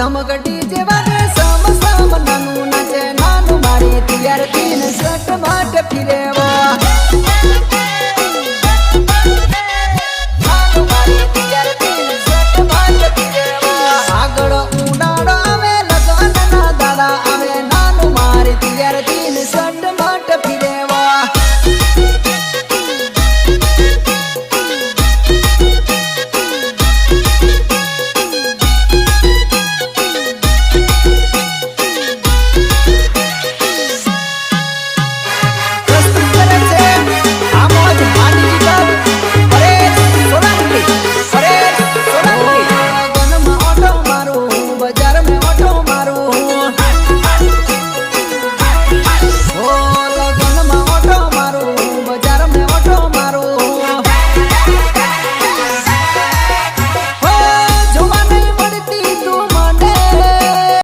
ધમઘટી જેવા ને સમ સમ નાનું નચે નાનું મારી તીન ને સટમાટ ફિરેવા. આગળ ઉનાળો આવે લગ્નના દાડા આવે. નાનું મારી તીન ને